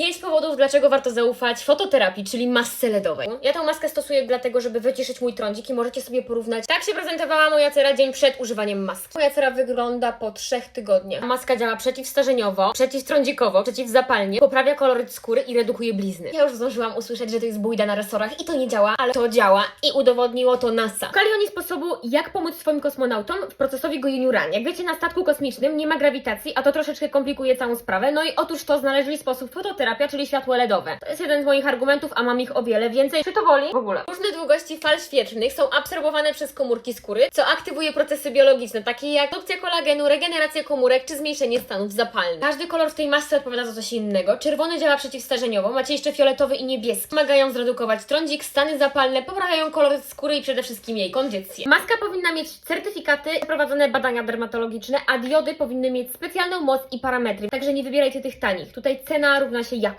Pięć powodów, dlaczego warto zaufać fototerapii, czyli masce LEDowej. Ja tą maskę stosuję dlatego, żeby wyciszyć mój trądzik i możecie sobie porównać. Tak się prezentowała moja cera dzień przed używaniem maski. Moja cera wygląda po trzech tygodniach. Maska działa przeciwstarzeniowo, przeciwtrądzikowo, przeciwzapalnie, poprawia koloryt skóry i redukuje blizny. Ja już zdążyłam usłyszeć, że to jest bójda na resorach i to nie działa, ale to działa i udowodniło to NASA. Szukali oni sposobu, jak pomóc swoim kosmonautom w procesowi gojeniu ran. Jak wiecie, na statku kosmicznym nie ma grawitacji, a to troszeczkę komplikuje całą sprawę. No i otóż to znaleźli sposób fototerapia, czyli światło LEDowe. To jest jeden z moich argumentów, a mam ich o wiele więcej. Czy to boli? W ogóle. Różne długości fal świetlnych są absorbowane przez komórki skóry, co aktywuje procesy biologiczne, takie jak produkcja kolagenu, regeneracja komórek czy zmniejszenie stanów zapalnych. Każdy kolor w tej masce odpowiada za coś innego. Czerwony działa przeciwstarzeniowo, macie jeszcze fioletowy i niebieski. Pomagają zredukować trądzik, stany zapalne, poprawiają kolor skóry i przede wszystkim jej kondycję. Maska powinna mieć certyfikaty, prowadzone badania dermatologiczne, a diody powinny mieć specjalną moc i parametry, także nie wybierajcie tych tanich. Tutaj cena równa się